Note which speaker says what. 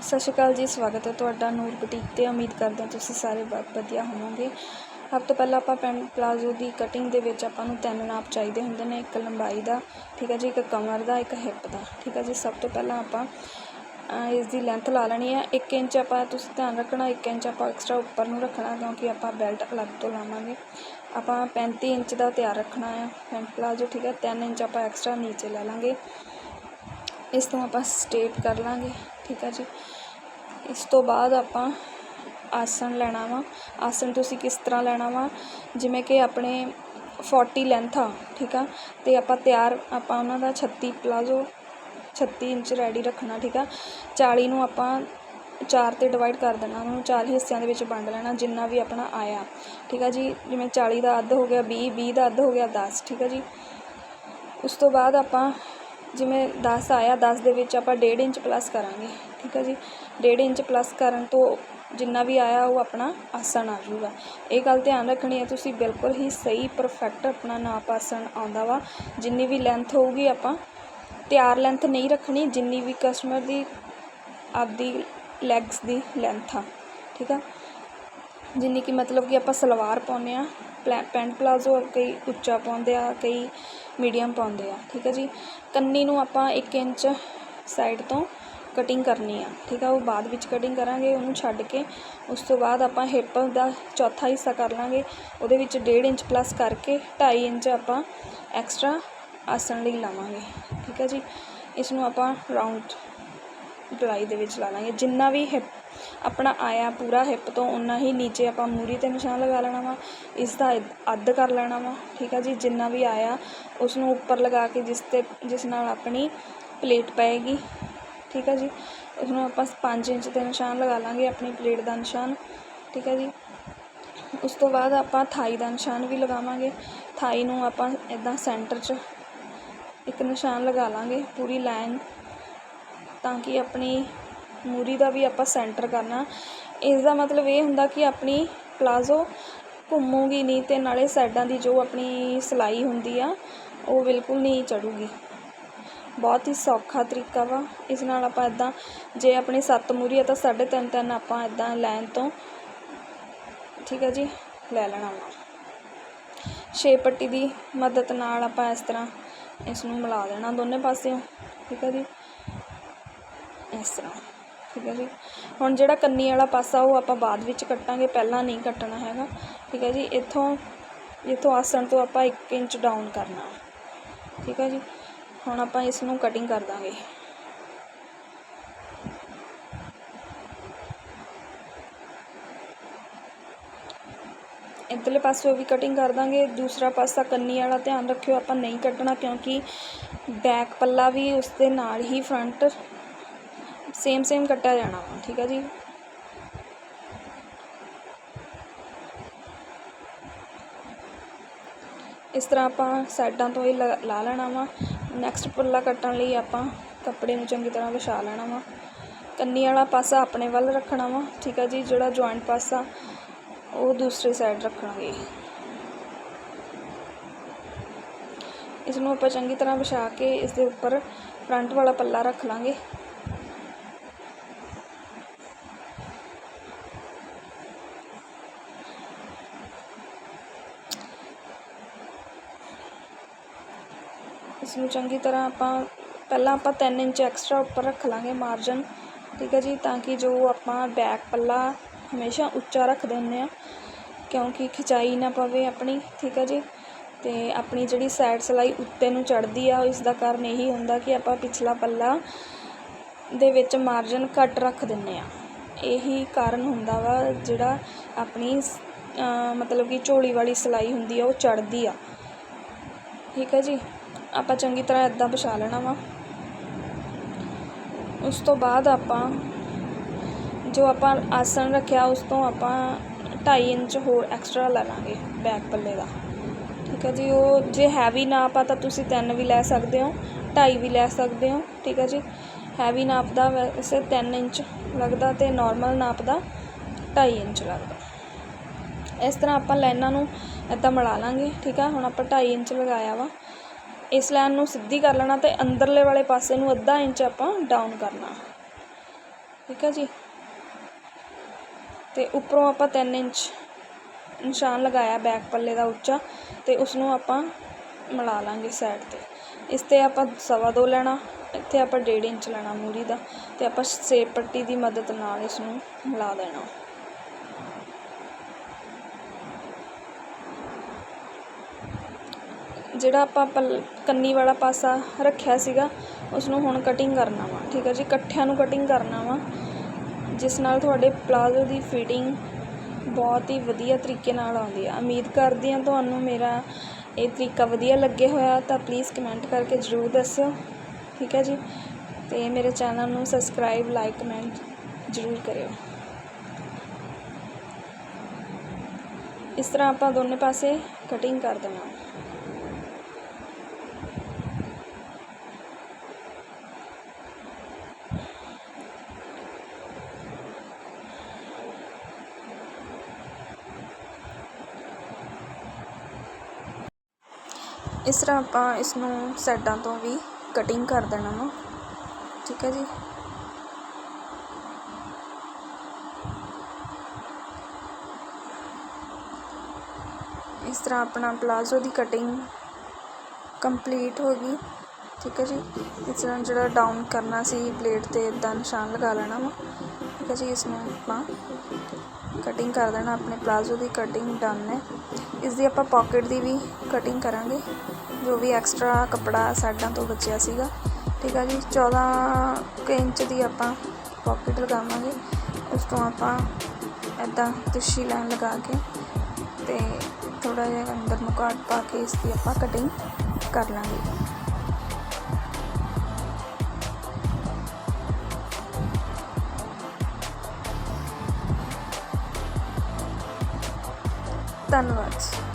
Speaker 1: ਸਤਿ ਸ਼੍ਰੀ ਅਕਾਲ ਜੀ, ਸਵਾਗਤ ਹੈ ਤੁਹਾਡਾ ਨੂਰ ਬੁਟੀਕ ਤੇ ਉਮੀਦ ਕਰਦੇ ਹਾਂ ਤੁਸੀਂ ਸਾਰੇ ਬਹੁਤ ਵਧੀਆ ਹੋਵੋਗੇ। ਸਭ ਤੋਂ ਪਹਿਲਾਂ ਆਪਾਂ ਪੈਂਟ ਪਲਾਜ਼ੋ ਦੀ ਕਟਿੰਗ ਦੇ ਵਿੱਚ ਆਪਾਂ ਨੂੰ ਤਿੰਨ ਨਾਪ ਚਾਹੀਦੇ ਹੁੰਦੇ ਨੇ, ਇੱਕ ਲੰਬਾਈ ਦਾ, ਠੀਕ ਹੈ ਜੀ, ਇੱਕ ਕਮਰ ਦਾ, ਇੱਕ ਹਿੱਪ ਦਾ, ਠੀਕ ਹੈ ਜੀ। ਸਭ ਤੋਂ ਪਹਿਲਾਂ ਆਪਾਂ ਇਸ ਦੀ ਲੈਂਥ ਲਾ ਲੈਣੀ ਹੈ। 1 ਇੰਚ ਆਪਾਂ ਤੁਸੀਂ ਧਿਆਨ ਰੱਖਣਾ 1 ਇੰਚ ਆਪਾਂ ਐਕਸਟਰਾ ਉੱਪਰ ਨੂੰ ਰੱਖਣਾ, ਕਿਉਂਕਿ ਆਪਾਂ ਬੈਲਟ ਅਲੱਗ ਤੋਂ ਲਾਵਾਂਗੇ। ਆਪਾਂ 35 ਇੰਚ ਦਾ ਤਿਆਰ ਰੱਖਣਾ ਹੈ ਪੈਂਟ ਪਲਾਜ਼ੋ, ਠੀਕ ਹੈ। 3 ਇੰਚ ਆਪਾਂ ਐਕਸਟਰਾ ਨੀਚੇ ਲੈ ਲਾਂਗੇ। ਇਸ ਤੋਂ ਆਪਾਂ ਸਟੇਟ ਕਰ ਲਾਂਗੇ। ਠੀਕ ਆ ਜੀ। ਇਸ ਤੋਂ ਬਾਅਦ ਆਪਾਂ ਆਸਣ ਲੈਣਾ ਵਾ। ਆਸਣ ਤੁਸੀਂ ਕਿਸ ਤਰ੍ਹਾਂ ਲੈਣਾ ਵਾ? ਜਿਵੇਂ ਕਿ ਆਪਣੇ 40 ਲੈਂਥ ਆ, ਠੀਕ ਆ। ਤੇ ਆਪਾਂ ਤਿਆਰ, ਆਪਾਂ ਉਹਨਾਂ ਦਾ 36 ਪਲਾਜ਼ੋ 36 ਇੰਚ ਰੈਡੀ ਰੱਖਣਾ, ਠੀਕ ਆ। 40 ਨੂੰ ਆਪਾਂ ਚਾਰ ਤੇ ਡਿਵਾਈਡ ਕਰ ਦੇਣਾ, ਉਹਨਾਂ ਨੂੰ ਚਾਰ ਹਿੱਸਿਆਂ ਦੇ ਵਿੱਚ ਵੰਡ ਲੈਣਾ, ਜਿੰਨਾ ਵੀ ਆਪਣਾ ਆਇਆ। ਠੀਕ ਆ ਜੀ। ਜਿਵੇਂ 40 ਦਾ ਅੱਧ ਹੋ ਗਿਆ 20 20 ਦਾ ਅੱਧ ਹੋ ਗਿਆ 10 ਠੀਕ ਆ ਜੀ। ਉਸ ਤੋਂ ਬਾਅਦ ਆਪਾਂ ਜਿਵੇਂ 10 ਆਇਆ 10 ਦੇ ਵਿੱਚ ਆਪਾਂ ਡੇਢ ਇੰਚ ਪਲੱਸ ਕਰਾਂਗੇ, ਠੀਕ ਹੈ ਜੀ? ਡੇਢ ਇੰਚ ਪਲੱਸ ਕਰਨ ਤੋਂ ਜਿੰਨਾ ਵੀ ਆਇਆ, ਉਹ ਆਪਣਾ ਆਸਣ ਆ ਜਾਊਗਾ। ਇਹ ਗੱਲ ਧਿਆਨ ਰੱਖਣੀ ਹੈ, ਤੁਸੀਂ ਬਿਲਕੁਲ ਹੀ ਸਹੀ ਪਰਫੈਕਟ ਆਪਣਾ ਨਾਪ ਆਸਣ ਆਉਂਦਾ ਵਾ। ਜਿੰਨੀ ਵੀ ਲੈਂਥ ਹੋਊਗੀ ਆਪਾਂ, ਤਿਆਰ ਲੈਂਥ ਨਹੀਂ ਰੱਖਣੀ, ਜਿੰਨੀ ਵੀ ਕਸਟਮਰ ਦੀ ਆਪਦੀ ਲੈਗਸ ਦੀ ਲੈਂਥ ਆ, ਠੀਕ ਆ? ਜਿੰਨੀ ਕਿ ਮਤਲਬ ਕਿ ਆਪਾਂ ਸਲਵਾਰ ਪਾਉਂਦੇ ਹਾਂ, ਪਲੈ, ਪੈਂਟ ਪਲਾਜ਼ੋ ਕਈ ਉੱਚਾ ਪਾਉਂਦੇ ਆ, ਕਈ ਮੀਡੀਅਮ ਪਾਉਂਦੇ ਆ, ਠੀਕ ਹੈ ਜੀ? ਕੰਨੀ ਨੂੰ ਆਪਾਂ 1 ਇੰਚ ਸਾਈਡ ਤੋਂ ਕਟਿੰਗ ਕਰਨੀ ਆ, ਠੀਕ ਆ? ਉਹ ਬਾਅਦ ਵਿੱਚ ਕਟਿੰਗ ਕਰਾਂਗੇ, ਉਹਨੂੰ ਛੱਡ ਕੇ ਉਸ ਤੋਂ ਬਾਅਦ ਆਪਾਂ ਹਿੱਪ ਦਾ ਚੌਥਾ ਹਿੱਸਾ ਕਰ ਲਾਂਗੇ, ਉਹਦੇ ਵਿੱਚ 1.5 ਇੰਚ ਪਲੱਸ ਕਰਕੇ 2.5 ਇੰਚ ਆਪਾਂ ਐਕਸਟਰਾ ਆਸਣ ਲਈ ਲਾਵਾਂਗੇ, ਠੀਕ ਹੈ ਜੀ? ਇਸ ਨੂੰ ਆਪਾਂ ਰਾਉਂਡ ਡਲਾਈ ਦੇ ਵਿੱਚ ਲਾ ਲਾਂਗੇ, ਜਿੰਨਾ ਵੀ ਹਿੱਪ ਆਪਣਾ ਆਇਆ ਪੂਰਾ ਹਿੱਪ ਤੋਂ ਉਨਾ ਹੀ ਨੀਚੇ ਆਪਾਂ ਮੂਰੀ ਤੇ ਨਿਸ਼ਾਨ ਲਗਾ ਲੈਣਾ ਵਾ, ਇਸ ਦਾ ਅੱਧ- ਕਰ ਲੈਣਾ ਵਾ, ਠੀਕ ਆ ਜੀ, ਜਿੰਨਾ ਵੀ ਆਇਆ ਉਸ ਨੂੰ ਉੱਪਰ ਲਗਾ ਕੇ ਜਿਸ ਤੇ, ਜਿਸ ਨਾਲ ਆਪਣੀ ਪਲੇਟ ਪਏਗੀ, ਠੀਕ ਆ ਜੀ ਉਸ ਨੂੰ ਆਪਾਂ 5 ਇੰਚ ਤੇ ਨਿਸ਼ਾਨ ਲਗਾ ਲਾਂਗੇ ਆਪਣੀ ਪਲੇਟ ਦਾ ਨਿਸ਼ਾਨ, ਠੀਕ ਆ ਜੀ। ਉਸ ਤੋਂ ਬਾਅਦ ਆਪਾਂ ਥਾਈ ਦਾ ਨਿਸ਼ਾਨ ਵੀ ਲਗਾਵਾਂਗੇ, ਥਾਈ ਨੂੰ ਆਪਾਂ ਇਦਾਂ ਸੈਂਟਰ 'ਚ ਇੱਕ ਨਿਸ਼ਾਨ ਲਗਾ ਲਾਂਗੇ, ਪੂਰੀ ਲਾਈਨ, ਤਾਂ ਕਿ ਆਪਣੀ ਮੂਰੀ ਦਾ ਵੀ ਆਪਾਂ ਸੈਂਟਰ ਕਰਨਾ। ਇਸ ਦਾ ਮਤਲਬ ਇਹ ਹੁੰਦਾ ਕਿ ਆਪਣੀ ਪਲਾਜ਼ੋ ਘੁੰਮੂਗੀ ਨਹੀਂ ਤੇ ਨਾਲੇ ਸਾਈਡਾਂ ਦੀ ਜੋ ਆਪਣੀ ਸਿਲਾਈ ਹੁੰਦੀ ਆ, ਉਹ ਬਿਲਕੁਲ ਨਹੀਂ ਚੜੂਗੀ। ਬਹੁਤ ਹੀ ਸੌਖਾ ਤਰੀਕਾ ਵਾ। ਇਸ ਨਾਲ ਆਪਾਂ ਇਦਾਂ ਜੇ ਆਪਣੀ ਸੱਤ ਮੂਰੀ ਆ ਤਾਂ ਸਾਢੇ ਤਿੰਨ ਤਿੰਨ ਆਪਾਂ ਇਦਾਂ ਲਾਈਨ ਤੋਂ, ਠੀਕ ਹੈ ਜੀ, ਲੈ ਲੈਣਾ ਵਾ। ਛੇ ਪੱਟੀ ਦੀ ਮਦਦ ਨਾਲ ਆਪਾਂ ਇਸ ਤਰ੍ਹਾਂ ਇਸ ਨੂੰ ਮਿਲਾ ਦੇਣਾ ਦੋਨੇ ਪਾਸਿਓਂ, ਠੀਕ ਹੈ ਜੀ। ਇਸ ਤਰ੍ਹਾਂ। ਠੀਕ ਹੈ ਜੀ। ਹੁਣ ਜਿਹੜਾ ਕੰਨੀ ਵਾਲਾ ਪਾਸਾ, ਉਹ ਆਪਾਂ ਬਾਅਦ ਵਿੱਚ ਕੱਟਾਂਗੇ, ਪਹਿਲਾਂ ਨਹੀਂ ਕੱਟਣਾ ਹੈਗਾ। ਠੀਕ ਹੈ ਜੀ, ਇੱਥੋਂ ਇੱਥੋਂ ਆਸਣ ਤੋਂ ਆਪਾਂ 1 ਇੰਚ ਡਾਊਨ ਕਰਨਾ। ਠੀਕ ਹੈ ਜੀ, ਹੁਣ ਆਪਾਂ ਇਸ ਨੂੰ ਕਟਿੰਗ ਕਰ ਦਾਂਗੇ। ਇੱਧਰਲੇ ਪਾਸੇ ਵੀ ਕਟਿੰਗ ਕਰ ਦਾਂਗੇ, ਦੂਸਰਾ ਪਾਸਾ ਕੰਨੀ ਵਾਲਾ ਧਿਆਨ ਰੱਖਿਓ, ਆਪਾਂ ਨਹੀਂ ਕੱਟਣਾ ਕਿਉਂਕਿ ਬੈਕ ਪੱਲਾ ਵੀ ਉਸ ਦੇ ਨਾਲ ਹੀ ਫਰੰਟ ਸੇਮ ਸੇਮ ਕੱਟਿਆ ਜਾਣਾ ਵਾ ਠੀਕ ਹੈ ਜੀ ਇਸ ਤਰ੍ਹਾਂ ਆਪਾਂ ਸਾਈਡਾਂ ਤੋਂ ਹੀ ਲਾ ਲਾ ਲੈਣਾ ਵਾ ਨੈਕਸਟ ਪੱਲਾ ਕੱਟਣ ਲਈ ਆਪਾਂ ਕੱਪੜੇ ਨੂੰ ਚੰਗੀ ਤਰ੍ਹਾਂ ਵਿਛਾ ਲੈਣਾ ਵਾ ਕੰਨੀ ਵਾਲਾ ਪਾਸਾ ਆਪਣੇ ਵੱਲ ਰੱਖਣਾ ਵਾ ਠੀਕ ਹੈ ਜੀ ਜਿਹੜਾ ਜੁਆਇੰਟ ਪਾਸਾ ਉਹ ਦੂਸਰੀ ਸਾਈਡ ਰੱਖਾਂਗੇ ਇਸ ਨੂੰ ਆਪਾਂ ਚੰਗੀ ਤਰ੍ਹਾਂ ਵਿਛਾ ਕੇ ਇਸ ਦੇ ਉੱਪਰ ਫਰੰਟ ਵਾਲਾ ਪੱਲਾ ਰੱਖ ਲਾਂਗੇ ਇਸ ਨੂੰ ਚੰਗੀ ਤਰ੍ਹਾਂ ਆਪਾਂ, ਪਹਿਲਾਂ ਆਪਾਂ 3 ਇੰਚ ਐਕਸਟਰਾ ਉੱਪਰ ਰੱਖ ਲਾਂਗੇ ਮਾਰਜਨ ਠੀਕ ਹੈ ਜੀ, ਤਾਂ ਕਿ ਜੋ ਆਪਾਂ ਬੈਕ ਪੱਲਾ ਹਮੇਸ਼ਾ ਉੱਚਾ ਰੱਖਦੇ ਹੁੰਦੇ ਆ ਕਿਉਂਕਿ ਖਿਚਾਈ ਨਾ ਪਵੇ ਆਪਣੀ, ਠੀਕ ਹੈ ਜੀ, ਤੇ ਆਪਣੀ ਜਿਹੜੀ ਸਾਈਡ ਸਿਲਾਈ ਉੱਤੇ ਨੂੰ ਚੜਦੀ ਆ, ਇਸ ਦਾ ਕਾਰਨ ਇਹੀ ਹੁੰਦਾ ਕਿ ਆਪਾਂ ਪਿਛਲਾ ਪੱਲਾ ਦੇ ਵਿੱਚ ਮਾਰਜਨ ਘੱਟ ਰੱਖ ਦਿੰਨੇ ਆ ਇਹੀ ਕਾਰਨ ਹੁੰਦਾ ਵਾ ਜਿਹੜਾ ਆਪਣੀ ਮਤਲਬ ਕਿ ਝੋਲੀ ਵਾਲੀ ਸਿਲਾਈ ਹੁੰਦੀ ਆ, ਉਹ ਚੜਦੀ ਆ। ਠੀਕ ਹੈ ਜੀ। ਆਪਾਂ ਚੰਗੀ ਤਰ੍ਹਾਂ ਇਦਾਂ ਵਿਛਾ ਲੈਣਾ ਵਾ। ਉਸ ਤੋਂ ਬਾਅਦ ਆਪਾਂ ਜੋ ਆਪਾਂ ਆਸਣ ਰੱਖਿਆ, ਉਸ ਤੋਂ ਆਪਾਂ 2.5 ਇੰਚ ਹੋਰ ਐਕਸਟਰਾ ਲੈ ਲਾਂਗੇ ਬੈਕ ਪੱਲੇ ਦਾ। ਠੀਕ ਹੈ ਜੀ, ਉਹ ਜੇ ਹੈਵੀ ਨਾਪ ਆ ਤਾਂ ਤੁਸੀਂ 3 ਵੀ ਲੈ ਸਕਦੇ ਹੋ 2.5 ਵੀ ਲੈ ਸਕਦੇ ਹੋ, ਠੀਕ ਹੈ ਜੀ। ਹੈਵੀ ਨਾਪ ਦਾ ਵੈਸੇ 3 ਇੰਚ ਲੱਗਦਾ ਤੇ ਨਾਰਮਲ ਨਾਪ ਦਾ 2.5 ਇੰਚ ਲੱਗਦਾ। ਇਸ ਤਰ੍ਹਾਂ ਆਪਾਂ ਲਾਈਨਾਂ ਨੂੰ ਇਦਾਂ ਮਿਲਾ ਲਾਂਗੇ, ਠੀਕ ਆ ਹੁਣ ਆਪਾਂ 2.5 ਇੰਚ ਲਗਾਇਆ ਵਾ। ਇਸ ਲਾਈਨ ਨੂੰ ਸਿੱਧੀ ਕਰ ਲੈਣਾ ਤੇ ਅੰਦਰਲੇ ਵਾਲੇ ਪਾਸੇ ਨੂੰ ਅੱਧਾ ਇੰਚ ਆਪਾਂ ਡਾਊਨ ਕਰਨਾ। ਠੀਕ ਹੈ ਜੀ? ਤੇ ਉੱਪਰੋਂ ਆਪਾਂ 3 ਇੰਚ ਨਿਸ਼ਾਨ ਲਗਾਇਆ ਬੈਕ ਪੱਲੇ ਦਾ ਉੱਚਾ ਤੇ ਉਸ ਨੂੰ ਆਪਾਂ ਮਿਲਾ ਲਾਂਗੇ ਸਾਈਡ ਤੇ। ਇਸ ਤੇ ਆਪਾਂ ਸਵਾ ਦੋ ਲੈਣਾ, ਇੱਥੇ ਆਪਾਂ 1.5 ਇੰਚ ਲੈਣਾ ਮੂਰੀ ਦਾ ਤੇ ਆਪਾਂ ਸੇਪ ਪੱਟੀ ਦੀ ਮਦਦ ਨਾਲ ਇਸ ਨੂੰ ਮਿਲਾ ਦੇਣਾ। ਜਿਹੜਾ ਆਪਾਂ ਪਲ ਕੰਨੀ ਵਾਲਾ ਪਾਸਾ ਰੱਖਿਆ ਸੀਗਾ ਉਸ ਨੂੰ ਹੁਣ ਕਟਿੰਗ ਕਰਨਾ ਵਾ, ਠੀਕ ਹੈ ਜੀ? ਇਕੱਠਿਆਂ ਨੂੰ ਕਟਿੰਗ ਕਰਨਾ ਵਾ, ਜਿਸ ਨਾਲ ਤੁਹਾਡੇ ਪਲਾਜ਼ੋ ਦੀ ਫਿਟਿੰਗ ਬਹੁਤ ਹੀ ਵਧੀਆ ਤਰੀਕੇ ਨਾਲ ਆਉਂਦੀ ਆ। ਉਮੀਦ ਕਰਦੀ ਹਾਂ ਤੁਹਾਨੂੰ ਮੇਰਾ ਇਹ ਤਰੀਕਾ ਵਧੀਆ ਲੱਗੇ ਹੋਇਆ, ਤਾਂ ਪਲੀਜ਼ ਕਮੈਂਟ ਕਰਕੇ ਜ਼ਰੂਰ ਦੱਸਿਓ, ਠੀਕ ਹੈ ਜੀ? ਤੇ ਮੇਰੇ ਚੈਨਲ ਨੂੰ ਸਬਸਕ੍ਰਾਈਬ ਲਾਈਕ ਕਮੈਂਟ ਜ਼ਰੂਰ ਕਰਿਓ। ਇਸ ਤਰ੍ਹਾਂ ਆਪਾਂ ਦੋਨੇ ਪਾਸੇ ਕਟਿੰਗ ਕਰ ਦੇਣਾ। ਇਸ ਤਰ੍ਹਾਂ ਆਪਾਂ ਇਸ ਨੂੰ ਸਾਈਡਾਂ ਤੋਂ ਵੀ ਕਟਿੰਗ ਕਰ ਦੇਣਾ ਵਾ। ਠੀਕ ਹੈ ਜੀ। ਇਸ ਤਰ੍ਹਾਂ ਆਪਣਾ ਪਲਾਜ਼ੋ ਦੀ ਕਟਿੰਗ ਕੰਪਲੀਟ ਹੋ ਗਈ। ਠੀਕ ਹੈ ਜੀ। ਇਸ ਤਰ੍ਹਾਂ ਜਿਹੜਾ ਡਾਊਨ ਕਰਨਾ ਸੀ ਪਲੇਟ ਤੇ ਇਦਾਂ ਨਿਸ਼ਾਨ ਲਗਾ ਲੈਣਾ ਵਾ। ਠੀਕ ਹੈ ਜੀ ਇਸ ਨੂੰ ਆਪਾਂ ਕਟਿੰਗ ਕਰ ਦੇਣਾ, ਆਪਣੇ ਪਲਾਜ਼ੋ ਦੀ ਕਟਿੰਗ ਡਨ ਹੈ। ਇਸ ਦੀ ਆਪਾਂ ਪਾਕਟ ਦੀ ਵੀ ਕਟਿੰਗ ਕਰਾਂਗੇ। ਜੋ ਵੀ ਐਕਸਟਰਾ ਕੱਪੜਾ ਸਾਈਡਾਂ ਤੋਂ ਬਚਿਆ ਸੀਗਾ। ਠੀਕ ਆ ਜੀ 14 ਕੁ ਇੰਚ ਦੀ ਆਪਾਂ ਪਾਕਟ ਲਗਾਵਾਂਗੇ। ਉਸ ਤੋਂ ਆਪਾਂ ਇੱਦਾਂ ਤਿਰਛੀ ਲਾਈਨ ਲਗਾ ਕੇ ਤੇ ਥੋੜਾ ਜਿਹਾ ਅੰਦਰ ਮੁਕਾਟ ਪਾ ਕੇ ਇਸ ਦੀ ਆਪਾਂ ਕਟਿੰਗ ਕਰ ਲਾਂਗੇ। ਧੰਨਵਾਦ।